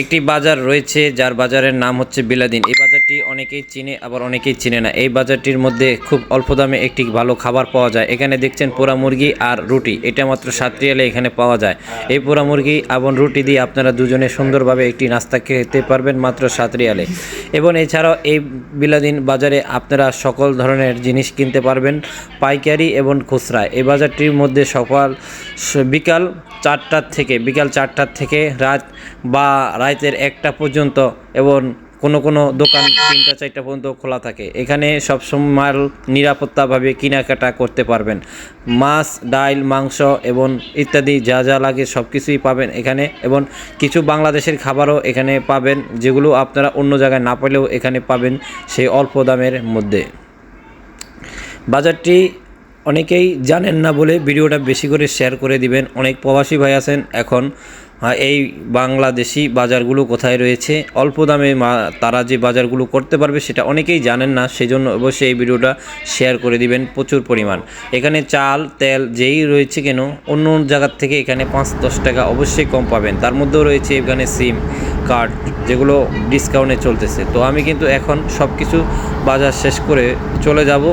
একটি বাজার রয়েছে, যার বাজারের নাম হচ্ছে বিলাদিন। এই বাজারটি অনেকেই চিনে, আবার অনেকেই চিনে না। এই বাজারটির মধ্যে খুব অল্প দামে একটি ভালো খাবার পাওয়া যায়। এখানে দেখছেন পোড়া মুরগি আর রুটি। এটা মাত্র সাত রিয়ালে এখানে পাওয়া যায়। এই পোড়া মুরগি এবং রুটি দিয়ে আপনারা দুজনে সুন্দরভাবে একটি নাস্তা খেতে পারবেন মাত্র সাত রিয়ালে। এবং এছাড়াও এই বিলাদিন বাজারে আপনারা সকল ধরনের জিনিস কিনতে পারবেন, পাইকারি এবং খুচরা। এই বাজারটির মধ্যে সকাল, বিকাল চারটার থেকে, বিকাল চারটার থেকে রাত বা রাতের একটা পর্যন্ত এবং কোনো কোনো দোকান তিনটা চারটা পর্যন্ত খোলা থাকে। এখানে সবসময় মাল নিরাপত্তাভাবে কেনাকাটা করতে পারবেন। মাছ, ডাল, মাংস এবং ইত্যাদি যা যা লাগে সব কিছুই পাবেন এখানে এবং কিছু বাংলাদেশের খাবারও এখানে পাবেন যেগুলো আপনারা অন্য জায়গায় না পেলেও এখানে পাবেন সেই অল্প দামের মধ্যে। বাজারটি অনেকেই জানেন না বলে ভিডিওটা বেশি করে শেয়ার করে দিবেন। অনেক প্রবাসী ভাই আছেন এখন। এই বাংলাদেশি বাজারগুলো কোথায় রয়েছে? অল্প দামে তারা যে বাজারগুলো করতে পারবে সেটা অনেকেই জানেন না সেই জন্য অবশ্যই এই ভিডিওটা শেয়ার করে দিবেন প্রচুর পরিমাণ। এখানে চাল, তেল যেই রয়েছে কেন, অন্য জায়গার থেকে এখানে পাঁচ দশ টাকা অবশ্যই কম পাবেন। তার মধ্যেও রয়েছে এখানে সিম কার্ড, যেগুলো ডিসকাউন্টে চলতেছে। তো আমি কিন্তু এখন সব কিছু বাজার শেষ করে চলে যাব।